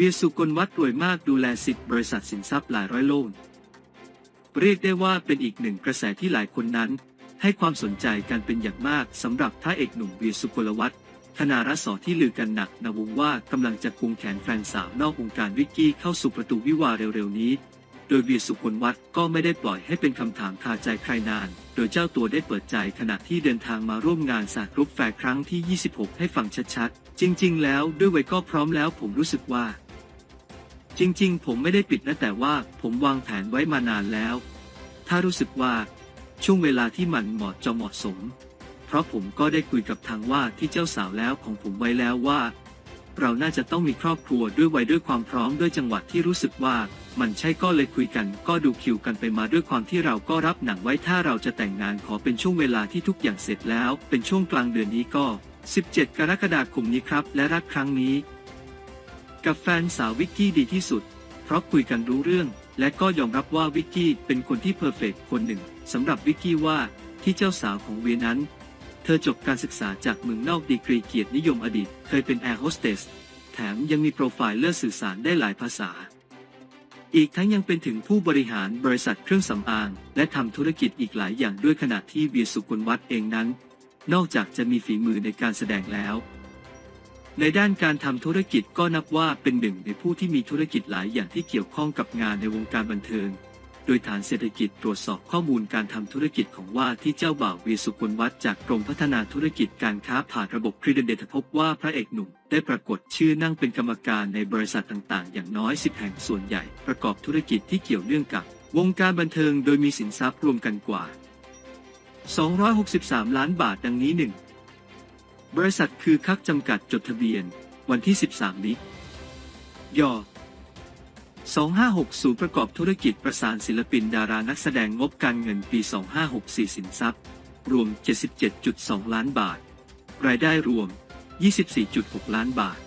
เวียสุกลวัดรวยมากดูแลสิทธิ์บริษัทสินทรัพย์หลายร้อยโลนเรียกได้ว่าเป็นอีกหนึ่งกระแสที่หลายคนนั้น ให้ความสนใจกันเป็นอย่างมากสำหรับพระเอกหนุ่มเวียสุกลวัฒน์ธนารัศอที่ลือกันหนักนวงว่ากำลังจะควงแขนแฟนสาวนอกวงการวิกกี้เข้าสู่ประตูวิวาเร็วๆนี้ โดยเวียสุกลวัฒน์ก็ไม่ได้ปล่อยให้เป็นคำถามคาใจใครนาน โดยเจ้าตัวได้เปิดใจขณะที่เดินทางมาร่วมงานสากรุปแฟร์ครั้งที่ 26 ให้ฟังชัดๆ จริง ๆ แล้วด้วยวัยก็พร้อมแล้วผมรู้สึกว่า จริงๆ ผมไม่ได้ปิดนะแต่ว่าผมวางแผนไว้มานานแล้ว ถ้ารู้สึกว่าช่วงเวลาที่มันเหมาะจะเหมาะสม เพราะผมก็ได้คุยกับทางว่าที่เจ้าสาวแล้วของผมไว้แล้วว่า เราน่าจะต้องมีครอบครัวด้วยวัยด้วยความพร้อมด้วยจังหวะที่รู้สึกว่ามันใช่ก็เลยคุยกัน ก็ดูคิวกันไปมาด้วยความที่เราก็รับหนังไว้ถ้าเราจะแต่งงานขอเป็นช่วงเวลาที่ทุกอย่างเสร็จแล้ว เป็นช่วงกลางเดือนนี้ก็ 17 กรกฎาคมนี้ครับ และรักครั้งนี้ กับแฟนสาววิกกี้ดีที่สุด เพราะคุยกันรู้เรื่อง และก็ยอมรับว่าวิกกี้เป็นคนที่เพอร์เฟกต์คนหนึ่งสำหรับวิกกี้ว่าที่เจ้าสาวของเวียนั้น เธอจบการศึกษาจากเมืองนอกดีกรีเกียรตินิยมอดีต เคยเป็นแอร์โฮสเตสแถมยังมีโปรไฟล์เลือสื่อสารได้หลายภาษา อีกทั้งยังเป็นถึงผู้บริหารบริษัทเครื่องสำอาง และทำธุรกิจอีกหลายอย่างด้วยขณะที่เวียสุกุลวัฒน์เองนั้น นอกจากจะมีฝีมือในการแสดงแล้ว ในด้านการทำธุรกิจก็นับว่าเป็นหนึ่งในผู้ที่มีธุรกิจหลายอย่างที่เกี่ยวข้องกับงานในวงการบันเทิง โดยฐานเศรษฐกิจตรวจสอบข้อมูลการทำธุรกิจของว่าที่เจ้าบ่าววีสุกุลวัฒน์จากกรมพัฒนาธุรกิจการค้าผ่านระบบครีเดนเดตพบว่าพระเอกหนุ่มได้ปรากฏชื่อนั่งเป็นกรรมการในบริษัทต่างๆ อย่างน้อย 10 แห่งส่วนใหญ่ประกอบธุรกิจที่เกี่ยวเนื่องกับ วงการบันเทิงโดยมีสินทรัพย์รวมกันกว่า 263 ล้านบาทดังนี้หนึ่ง บริษัทคือคักจำกัดจดทะเบียน วันที่ 13นี้ย่อ2560 ประกอบธุรกิจประสานศิลปินดารานักแสดงงบการเงินปี 2564 สินทรัพย์ รวม 77.2 ล้านบาท รายได้รวม 24.6 ล้านบาท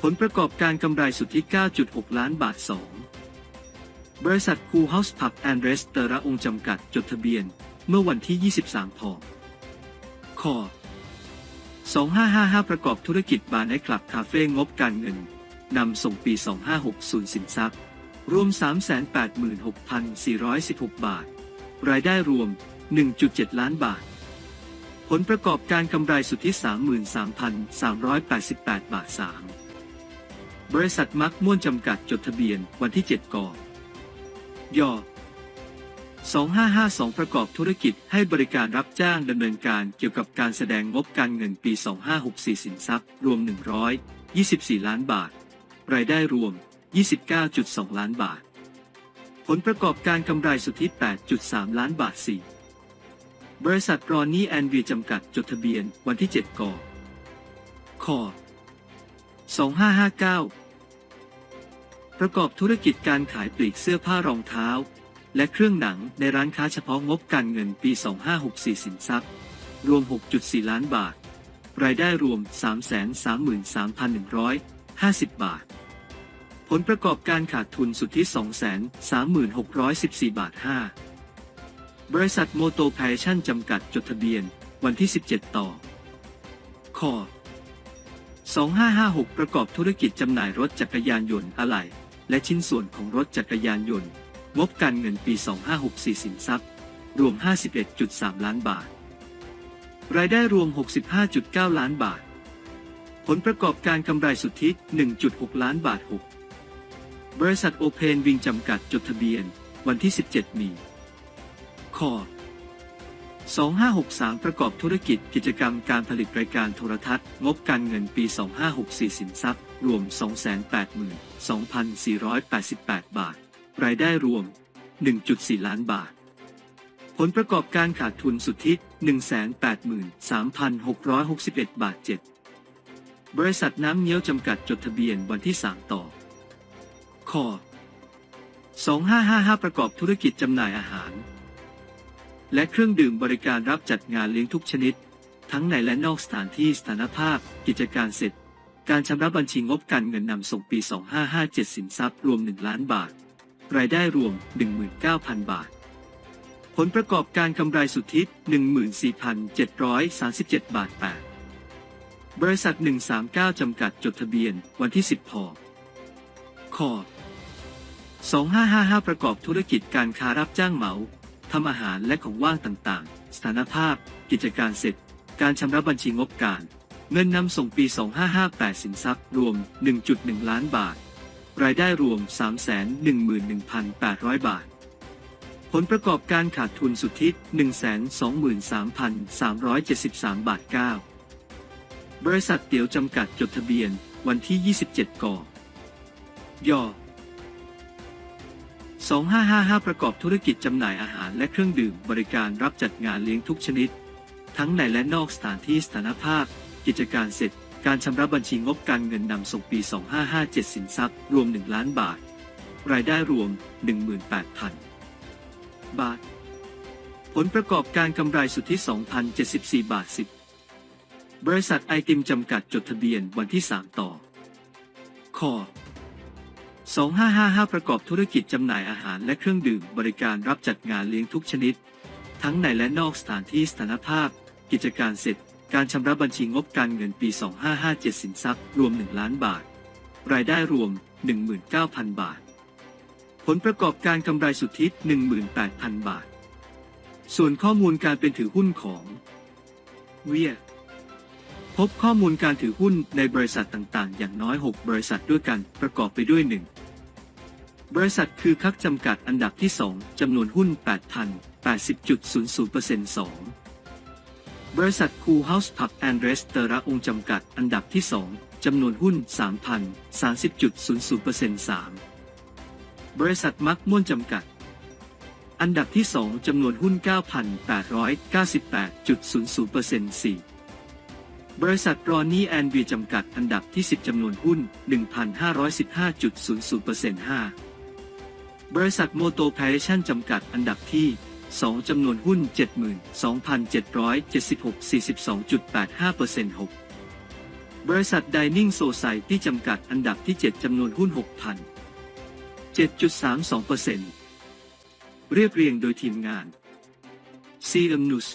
ผลประกอบการกำไรสุทธิ 9.6 ล้านบาท 2 บริษัทคูเฮาส์พับแอนด์เรสเตอระองจำกัดจดทะเบียน เมื่อวันที่ 23พค 2555 ประกอบธุรกิจบาร์ไนท์คลับคาเฟ่งบการเงิน นำส่งปี 2560 สินทรัพย์ รวม 386,416 บาท รายได้รวม 1.7 ล้านบาท ผลประกอบการกำไรสุทธิ 33,388 บาท 3 บริษัทมักม่วนจำกัดจดทะเบียนวันที่ 7กย่อ 2552 ประกอบธุรกิจให้บริการรับจ้างดำเนินการเกี่ยวกับการแสดงงบการเงินปี 2564 สินทรัพย์ รวม 124 ล้านบาท รายได้รวม 29.2 ล้านบาท ผลประกอบการกำไรสุทธิ 8.3 ล้านบาท 4 บริษัทรอนนี่แอนวีจำกัดจดทะเบียนวันที่ 7กค2559 ประกอบธุรกิจการขายปลีกเสื้อผ้ารองเท้า และเครื่องหนังในร้านค้าเฉพาะงบการเงินปี 2564 สินทรัพย์ รวม 6.4 ล้านบาท รายได้รวม 333,150 บาท ผลประกอบการขาดทุนสุทธิ 23614 บาท 5 บริษัทโมโตแพชชั่นจำกัดจดทะเบียน วันที่ 17 ต่อค2556 ประกอบธุรกิจจำหน่ายรถจักรยานยนต์อะไหล่และชิ้นส่วนของรถจักรยานยนต์ งบการเงินปี 2564 สินทรัพย์ รวม 51.3 ล้านบาท รายได้รวม 65.9 ล้านบาท ผลประกอบการกำไรสุทธิ 1.6 ล้านบาท 6 บริษัทโอเพนวิงจำกัดจดทะเบียน วันที่ 17 มีค2563 ประกอบธุรกิจกิจกรรมการผลิตรายการโทรทัศน์ งบการเงินปี 2564 สินทรัพย์ รวม 282,488 บาท รายได้รวม 1.4 ล้านบาท ผลประกอบการขาดทุนสุทธิ 183,661 บาท 7 บริษัทน้ำเงี้ยวจำกัดจดทะเบียนวันที่ 3 ต่อค2555 ประกอบธุรกิจจำหน่ายอาหาร และเครื่องดื่มบริการรับจัดงานเลี้ยงทุกชนิด ทั้งในและนอกสถานที่สถานภาพ กิจการเสร็จ การชำระบัญชีงบการเงินนำส่งปี 2557 สินทรัพย์รวม 1 ล้านบาท รายได้รวม 19,000 บาท ผลประกอบการกำไรสุทธิ 14,737 บาท 8 บริษัท 139 จำกัดจดทะเบียนวันที่ 10 พคอ2555 ประกอบธุรกิจการค้ารับจ้างเหมาทำอาหารและของว่างต่างๆ สถานภาพ กิจการเสร็จ การชำระบัญชีงบการ เงินนำส่งปี 2558 สินทรัพย์รวม 1.1 ล้านบาท รายได้รวม 311,800 บาท ผลประกอบการขาดทุนสุทธิ 123,373 บาท 9 บริษัทเตี๋ยวจำกัดจดทะเบียนวันที่ 27กย่อ2555 ประกอบธุรกิจจำหน่ายอาหารและเครื่องดื่มบริการรับจัดงานเลี้ยงทุกชนิด ทั้งในและนอกสถานที่สถานภาพ กิจการเสร็จ การชำระบัญชีงบการเงินนำส่งปี 2557 สินทรัพย์ รวม 1 ล้านบาท รายได้รวม 18,000 บาท ผลประกอบการกำไรสุทธิ 2,074 บาท 10 บริษัทไอติมจำกัดจดทะเบียนวันที่ 3 ต่อคอ2555 ประกอบธุรกิจจำหน่ายอาหารและเครื่องดื่มบริการรับจัดงานเลี้ยงทุกชนิด ทั้งในและนอกสถานที่สถานภาพ กิจการเสร็จ การชำระบัญชีงบการเงินปี 2557 สินทรัพย์รวม 1 ล้านบาท รายได้รวม 19,000 บาท ผลประกอบการกำไรสุทธิ 18,000 บาท ส่วนข้อมูลการเป็นถือหุ้นของเวียพบข้อมูลการถือหุ้นในบริษัทต่างๆ อย่างน้อย 6 บริษัทด้วยกันประกอบไปด้วย 1 บริษัทคือคักจำกัดอันดับที่ 2จำนวนหุ้น 8,080.00% 2 บริษัทคูเฮาส์พับแอนด์เรสเตอระองค์จำกัดอันดับที่ 2 จำนวนหุ้น 3,030.00% 3 บริษัทมักม่วนจำกัด อันดับที่ 2 จำนวนหุ้น 9,898.00% 4 บริษัทรอนี่แอนด์วีจำกัดอันดับที่ 10 จำนวนหุ้น 1,515.00% 5 บริษัทโมโตแพรชั่นจำกัดอันดับที่ 2จำนวนหุ้น 72,776.42.85% 6 บริษัท Dining Society จำกัดอันดับที่ 7จำนวนหุ้น 6,000 7.32%เรียบเรียงโดยทีมงาน CM News